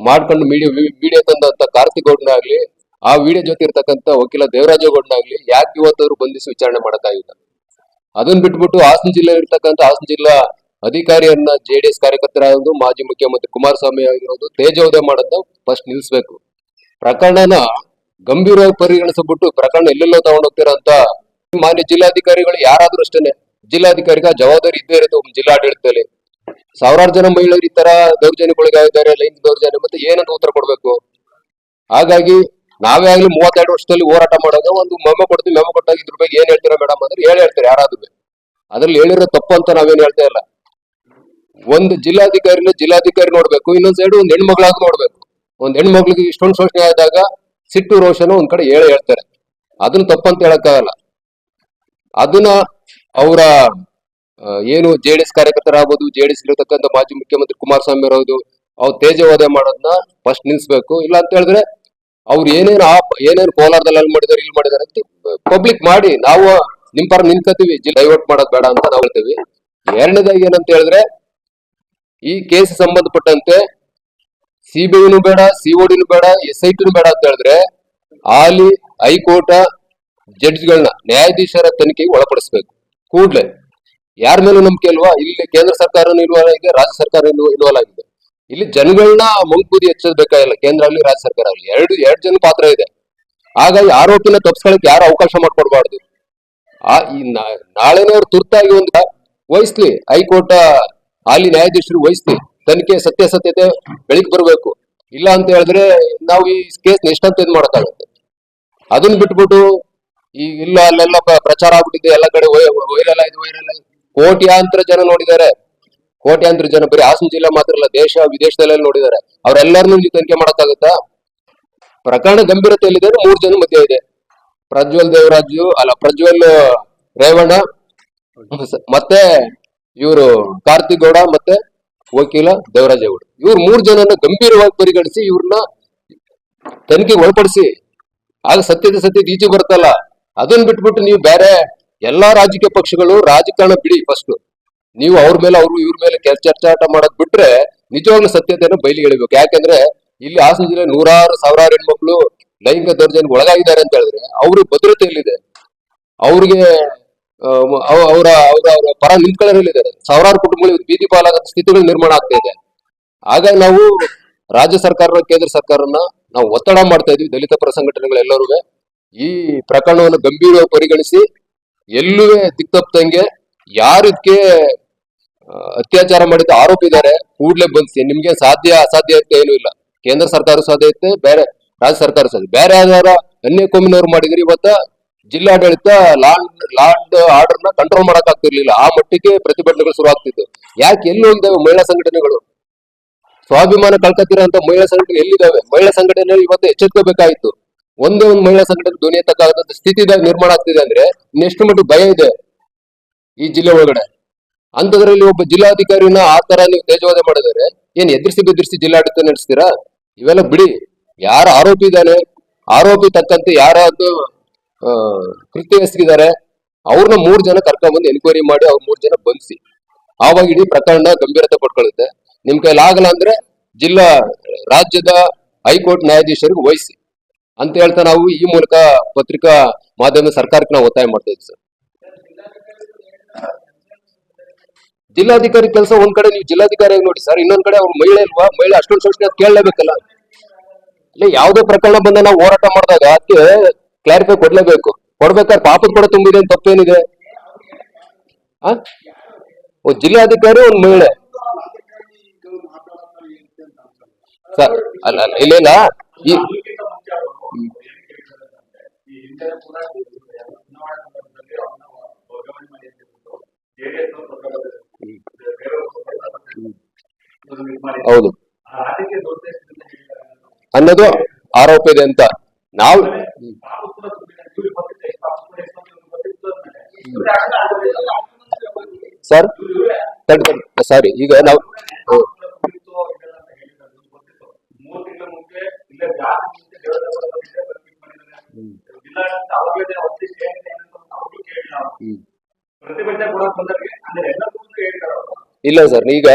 ಮಾಡ್ಕೊಂಡು media media ತಂದಂತ Karthik ಆ video ಜೊತೆ ಇರ್ತಕ್ಕಂಥ ವಕೀಲ ದೇವರಾಜ ಗೌಡ್ನ ಆಗ್ಲಿ ಯಾಕೆ ಇವತ್ತಾದ್ರು ಬಂಧಿಸಿ ವಿಚಾರಣೆ ಮಾಡಕ್ಕಾಗಿಲ್ಲ? ಅದನ್ನ ಬಿಟ್ಬಿಟ್ಟು ಹಾಸನ ಜಿಲ್ಲೆ ಇರ್ತಕ್ಕಂಥ ಹಾಸನ ಜಿಲ್ಲಾ ಅಧಿಕಾರಿಯನ್ನ ಜೆಡಿಎಸ್ ಕಾರ್ಯಕರ್ತರಾಗೋದು ಮಾಜಿ ಮುಖ್ಯಮಂತ್ರಿ ಕುಮಾರಸ್ವಾಮಿ ಆಗಿರೋದು ತೇಜೋದಯ ಮಾಡೋದನ್ನ ಫಸ್ಟ್ ನಿಲ್ಸ್ಬೇಕು. ಪ್ರಕರಣನ ಗಂಭೀರವಾಗಿ ಪರಿಗಣಿಸ್ಬಿಟ್ಟು ಪ್ರಕರಣ ಎಲ್ಲೆಲ್ಲೋ ತಗೊಂಡ್ ಹೋಗ್ತೀರಾ ಅಂತ ಮಾನ್ಯ ಜಿಲ್ಲಾಧಿಕಾರಿಗಳು ಯಾರಾದ್ರೂ ಅಷ್ಟೇನೆ. ಜಿಲ್ಲಾಧಿಕಾರಿಗ ಜವಾಬ್ದಾರಿ ಇದ್ದೇ ಇರುತ್ತೆ ಜಿಲ್ಲಾಡಳಿತದಲ್ಲಿ. ಸಾವಿರಾರು ಜನ ಮಹಿಳೆಯರು ಈ ತರ ದೌರ್ಜನ್ಯಗಳಿಗಾಗಿದ್ದಾರೆ, ಲೈಂಗಿಕ ದೌರ್ಜನ್ಯ ಮತ್ತೆ ಏನಂತ ಉತ್ತರ ಕೊಡ್ಬೇಕು? ಹಾಗಾಗಿ ನಾವೇ ಆಗ್ಲಿ ಮೂವತ್ತೆರಡು ವರ್ಷದಲ್ಲಿ ಹೋರಾಟ ಮಾಡೋದು ಒಂದು ಮೆಮೊ ಕೊಡ್ತೀವಿ, ಮೆಮೊ ಕೊಟ್ಟಾಗ ಇದ್ರ ಬಗ್ಗೆ ಏನ್ ಹೇಳ್ತೀರಾ ಮೇಡಮ್ ಅಂದ್ರೆ ಹೇಳಿ ಹೇಳ್ತಾರೆ ಯಾರಾದ್ರೂ ಅದ್ರಲ್ಲಿ ಹೇಳಿರೋ ತಪ್ಪು ಅಂತ ನಾವೇನ್ ಹೇಳ್ತಾ ಇಲ್ಲ. ಒಂದು ಜಿಲ್ಲಾಧಿಕಾರಿನ ಜಿಲ್ಲಾಧಿಕಾರಿ ನೋಡ್ಬೇಕು, ಇನ್ನೊಂದ್ ಸೈಡ್ ಒಂದ್ ಹೆಣ್ಮಗಳಾಗ ನೋಡ್ಬೇಕು. ಒಂದ್ ಹೆಣ್ಮಕ್ಳಿಗೆ ಇಷ್ಟೊಂದು ಶೋಷಣೆ ಆದಾಗ ಸಿಟ್ಟು ರೋಷನ ಒಂದ್ ಕಡೆ ಹೇಳಿ ಹೇಳ್ತಾರೆ. ಅದನ್ನ ತಪ್ಪಂತ ಹೇಳಕ್ಕಾಗಲ್ಲ. ಅದನ್ನ ಅವರ ಏನು ಜೆ ಡಿ ಎಸ್ ಕಾರ್ಯಕರ್ತರಾಗ್ಬೋದು ಜೆ ಡಿ ಎಸ್ ಇರತಕ್ಕಂಥ ಮಾಜಿ ಮುಖ್ಯಮಂತ್ರಿ ಕುಮಾರಸ್ವಾಮಿ ಇರೋದು ಅವ್ರು ತೇಜವಾದ ಮಾಡೋದನ್ನ ಫಸ್ಟ್ ನಿಲ್ಲಿಸ್ಬೇಕು ಇಲ್ಲ ಅಂತ ಹೇಳಿದ್ರೆ ಅವ್ರು ಏನೇನು ಆ, ಏನೇನು ಕೋಲಾರದಲ್ಲಿ ಅಲ್ಲಿ ಮಾಡಿದಾರೆ, ಇಲ್ಲಿ ಮಾಡಿದಾರೆ ಅಂತ ಪಬ್ಲಿಕ್ ಮಾಡಿ, ನಾವು ನಿಮ್ ಪರ ನಿಂತ್ಕತೀವಿ ಡೈವರ್ಟ್ ಮಾಡೋದು ಬೇಡ ಅಂತ ನಾವು ಹೇಳ್ತೀವಿ. ಎರಡನೇದಾಗಿ ಏನಂತ ಹೇಳಿದ್ರೆ ಈ ಕೇಸ್ ಸಂಬಂಧಪಟ್ಟಂತೆ ಸಿಬಿಐನು ಬೇಡ ಸಿಒಡಿನು ಬೇಡ, ಎಸ್ ಐ ಟಿನು ಬೇಡ ಅಂತ ಹೇಳಿದ್ರೆ ಹಾಲಿ ಹೈಕೋರ್ಟ್ ಜಡ್ಜ್ಗಳನ್ನ ನ್ಯಾಯಾಧೀಶರ ತನಿಖೆಗೆ ಒಳಪಡಿಸ್ಬೇಕು. ಕೂಡ್ಲೆ. ಯಾರ ಮೇಲೂ ನಂಬಿಕೆ ಅಲ್ವಾ ಇಲ್ಲಿ ಕೇಂದ್ರ ಸರ್ಕಾರ ಇನ್ವಾಲ್ವ್ ಆಗಿದೆ ರಾಜ್ಯ ಸರ್ಕಾರ ಇನ್ವಾಲ್ ಆಗಿದೆ ಇಲ್ಲಿ ಜನಗಳನ್ನ ಮುಂಕುದಿ ಹೆಚ್ಚಿಸಬೇಕಾಗಿಲ್ಲ ಕೇಂದ್ರ ಆಗಲಿ, ರಾಜ್ಯ ಸರ್ಕಾರ ಆಗಲಿ. ಎರಡು ಎರಡು ಜನ ಪಾತ್ರ ಇದೆ. ಹಾಗಾಗಿ ಆರೋಪಿನ ತಪ್ಪಿಸ್ಕೊಳಕ್ ಯಾರು ಅವಕಾಶ ಮಾಡ್ಕೊಡ್ಬಾರ್ದು. ಆ, ಈ ನಾಳೆನೇ ಅವ್ರು ತುರ್ತಾಗಿ ಒಂದು ವಹಿಸ್ಲಿ. ಹೈಕೋರ್ಟ್ ಅಲ್ಲಿ ನ್ಯಾಯಾಧೀಶರು ವಹಿಸ್ಲಿ. ತನಿಖೆ ಸತ್ಯಾಸತ್ಯತೆ ಬೆಳಿಗ್ಗೆ ಬರಬೇಕು. ಇಲ್ಲ ಅಂತ ಹೇಳಿದ್ರೆ ನಾವು ಈ ಕೇಸ್ ಎಷ್ಟಂತ ಇದು ಮಾಡಕ್ಕಾಗುತ್ತೆ. ಅದನ್ನ ಬಿಟ್ಬಿಟ್ಟು ಈ ಇಲ್ಲ ಅಲ್ಲೆಲ್ಲ ಪ್ರಚಾರ ಆಗ್ಬಿಟ್ಟಿದೆ. ಎಲ್ಲ ಕಡೆ ವೈರಲ್ ಆಯ್ತು ವೈರಲ್ ಆಯ್ತು ಕೋಟ್ಯಾಂತರ ಜನ ನೋಡಿದ್ದಾರೆ. ಕೋಟ್ಯಾಂತರ ಜನ ಬರೀ ಹಾಸನ ಜಿಲ್ಲೆ ಮಾತ್ರ ಅಲ್ಲ, ದೇಶ ವಿದೇಶದಲ್ಲೆಲ್ಲ ನೋಡಿದ್ದಾರೆ. ಅವರೆಲ್ಲರನ್ನೂ ನೀವು ತನಿಖೆ ಮಾಡಕ್ಕಾಗತ್ತಾ? ಪ್ರಕರಣ ಗಂಭೀರತೆಯಲ್ಲಿದೆ ಅಂದ್ರೆ ಮೂರು ಜನ ಮಧ್ಯ ಇದೆ. ಪ್ರಜ್ವಲ್ ದೇವರಾಜು, ಅಲ್ಲ, ಪ್ರಜ್ವಲ್ ರೇವಣ್ಣ, ಮತ್ತೆ ಇವರು ಕಾರ್ತಿಕ್ ಗೌಡ ಮತ್ತೆ ವಕೀಲ ದೇವರಾಜ ಗೌಡ ಇವ್ರು ಮೂರ್ ಜನನ ಗಂಭೀರವಾಗಿ ಪರಿಗಣಿಸಿ ಇವ್ರನ್ನ ತನಿಖೆಗೆ ಒಳಪಡಿಸಿ. ಆಗ ಸತ್ಯದ ಸತ್ಯದ ಈಚೆ ಬರ್ತಲ್ಲ ಅದನ್ನ ಬಿಟ್ಬಿಟ್ಟು ನೀವು ಬೇರೆ ಎಲ್ಲಾ ರಾಜಕೀಯ ಪಕ್ಷಗಳು ರಾಜಕಾರಣ ಬಿಡಿ ಫಸ್ಟ್ ನೀವು ಅವ್ರ ಮೇಲೆ, ಅವ್ರು ಇವ್ರ ಮೇಲೆ ಚರ್ಚಾಟ ಮಾಡೋದ್ ಬಿಟ್ರೆ ನಿಜವಾಗ್ಲೂ ಸತ್ಯತೆಯನ್ನು ಬಯಲಿಗೆ ಎಳಿಬೇಕು. ಯಾಕಂದ್ರೆ ಇಲ್ಲಿ ಹಾಸನ ಜಿಲ್ಲೆ ನೂರಾರು, ಸಾವಿರಾರು ಹೆಣ್ಮಕ್ಳು ಲೈಂಗಿಕ ದೌರ್ಜನ್ಯಕ್ಕೆ ಒಳಗಾಗಿದ್ದಾರೆ ಅಂತ ಹೇಳಿದ್ರೆ ಅವ್ರಿಗೆ ಭದ್ರತೆ ಎಲ್ಲಿದೆ ಅವ್ರಿಗೆ ಅವರ ಅವರ ಅವರ ಪರ ನಿಂತ್ಕೊಳ್ಳೋರಲ್ಲಿದ್ದಾರೆ ಸಾವಿರಾರು ಕುಟುಂಬಗಳು ಬೀದಿ ಪಾಲಾದ ಸ್ಥಿತಿಗಳು ನಿರ್ಮಾಣ ಆಗ್ತಾ ಇದೆ. ಹಾಗಾಗಿ ನಾವು ರಾಜ್ಯ ಸರ್ಕಾರ ಕೇಂದ್ರ ಸರ್ಕಾರನ ನಾವು ಒತ್ತಡ ಮಾಡ್ತಾ ಇದೀವಿ ದಲಿತ ಪರ ಸಂಘಟನೆಗಳೆಲ್ಲರೂ ಈ ಪ್ರಕರಣವನ್ನು ಗಂಭೀರವಾಗಿ ಪರಿಗಣಿಸಿ ಎಲ್ಲೂ ದಿಕ್ತಪ್ಪದಂಗೆ ಯಾರು ಆ, ಅತ್ಯಾಚಾರ ಮಾಡಿದ ಆರೋಪ ಇದ್ದಾರೆ ಕೂಡ್ಲೆ ಬಂದ್ಸಿ. ನಿಮ್ಗೆ ಸಾಧ್ಯ ಅಸಾಧ್ಯ ಅಂತ ಏನು ಇಲ್ಲ. ಕೇಂದ್ರ ಸರ್ಕಾರ ಸಾಧ್ಯ ಐತೆ ಬೇರೆ ರಾಜ್ಯ ಸರ್ಕಾರ ಸಾಧ್ಯ ಬೇರೆ ಯಾವ್ದಾರ ಅನ್ಯ ಕೋಮಿನವ್ರು ಮಾಡಿದ್ರೆ ಇವತ್ತ ಜಿಲ್ಲಾಡಳಿತ ಲಾಂಡ್ ಲಾಂಡ್ ಆರ್ಡರ್ನ ಕಂಟ್ರೋಲ್ ಮಾಡಕ್ ಆಗ್ತಿರ್ಲಿಲ್ಲ ಆ ಮಟ್ಟಿಗೆ ಪ್ರತಿಭಟನೆಗಳು ಶುರು ಆಗ್ತಿತ್ತು ಯಾಕೆ ಎಲ್ಲಿ ಹೋಗಿದ್ದಾವೆ ಮಹಿಳಾ ಸಂಘಟನೆಗಳು? ಸ್ವಾಭಿಮಾನ ಕಳ್ಕತ್ತಿರೋ ಮಹಿಳಾ ಸಂಘಟನೆ ಎಲ್ಲಿದ್ದಾವೆ? ಮಹಿಳಾ ಸಂಘಟನೆ ಇವತ್ತು ಎಚ್ಚೆತ್ಕೋಬೇಕಾಗಿತ್ತು ಒಂದೇ ಒಂದು ಮಹಿಳಾ ಸಂಘಟನೆ ಧ್ವನಿ ಎತ್ತಕ್ಕಾಗದ ಸ್ಥಿತಿ ನಿರ್ಮಾಣ ಆಗ್ತಿದೆ ಅಂದ್ರೆ ಇನ್ನೆಷ್ಟು ಮಟ್ಟಿಗೆ ಭಯ ಇದೆ ಈ ಜಿಲ್ಲೆ ಒಳಗಡೆ. ಅಂತದ್ರಲ್ಲಿ ಒಬ್ಬ ಜಿಲ್ಲಾಧಿಕಾರಿನ ಆ ತರ ನೀವು ತೇಜವಾದ ಮಾಡಿದರೆ ಏನ್ ಎದುರಿಸಿ ಬೆದರಿಸಿ ಜಿಲ್ಲಾಡಳಿತ ನಡೆಸ್ತೀರಾ? ಇವೆಲ್ಲ ಬಿಡಿ. ಯಾರ ಆರೋಪಿ ಇದ್ದಾನೆ? ಆರೋಪಿ ತಕ್ಕಂತೆ ಯಾರಾದ್ರು ಕೃತ್ಯ ಎಸಗಿದ್ದಾರೆ ಅವ್ರನ್ನ ಮೂರ್ ಜನ ಕರ್ಕೊಂಡ್ಬಂದು ಎನ್ಕ್ವೈರಿ ಮಾಡಿ ಅವ್ರ ಮೂರ್ ಜನ ಬಂಧಿಸಿ. ಆವಾಗ ಇಡೀ ಪ್ರಕರಣ ಗಂಭೀರತೆ ಪಡ್ಕೊಳ್ಳುತ್ತೆ. ನಿಮ್ ಕೈಲಾಗಲ್ಲ ಅಂದ್ರೆ ಜಿಲ್ಲಾ, ರಾಜ್ಯದ ಹೈಕೋರ್ಟ್ ನ್ಯಾಯಾಧೀಶರಿಗೆ ವಹಿಸಿ. ಅಂತ ಹೇಳ್ತಾ ನಾವು ಈ ಮೂಲಕ ಪತ್ರಿಕಾ ಮಾಧ್ಯಮ ಸರ್ಕಾರಕ್ಕೆ ನಾವು ಒತ್ತಾಯ ಮಾಡ್ತಾ ಇದ್ವಿ, ಸರ್. ಜಿಲ್ಲಾಧಿಕಾರಿ ಕೆಲಸ ಒಂದ್ ಕಡೆ, ನೀವು ಜಿಲ್ಲಾಧಿಕಾರಿಯಾಗಿ ನೋಡಿ, ಸರ್. ಇನ್ನೊಂದ್ ಕಡೆ ಅವ್ರು ಮಹಿಳೆ ಇಲ್ವಾ ಮಹಿಳೆ ಅಷ್ಟೊಂದು ಶೋಷಣೆ ಕೇಳಲೇಬೇಕಲ್ಲ. ಇಲ್ಲ, ಯಾವುದೇ ಪ್ರಕರಣ ಬಂದ ನಾವು ಹೋರಾಟ ಮಾಡಿದಾಗ ಅದಕ್ಕೆ ಕ್ಲಾರಿಫೈ ಕೊಡ್ಲೇಬೇಕು. ಕೊಡ್ಬೇಕಾದ್ರೆ ಪಾಪದ ಕೂಡ ತುಂಬಿದೆ ಅಂತ ತಪ್ಪೇನಿದೆ. ಒಂದ್ ಜಿಲ್ಲಾಧಿಕಾರಿ, ಒಂದ್ ಮಹಿಳೆ. ಸರ್, ಅಲ್ಲ ಅಲ್ಲ, ಇಲ್ಲ ಇಲ್ಲ. ಈ ಹೌದು. ಅನ್ನೋದು. ಆರೋಪ ಇದೆ ಅಂತ ನಾವು ಸರ್? ಸಾರಿ ಈಗ ನಾವು ಮೂರು ತಿಂಗಳ ಮುಂಚೆ ಇಲ್ಲ ಜಾತಿ ಮುಂಚೆ ಏನಿದೆ ಕೇಳಿ. ಪ್ರತಿಭಟನೆ ಬಂದವರಿಗೆ ಅಂದ್ರೆ ಎಲ್ಲರಿಗೂ ಇಲ್ಲ ಸರ್ ಈಗ